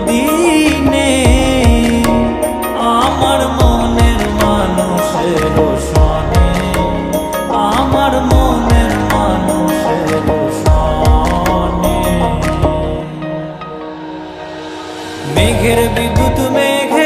দিনে আমার মনের মানুষের সনে আমার মনের মানুষের সনে মেঘের বিদ্যুৎ মেঘে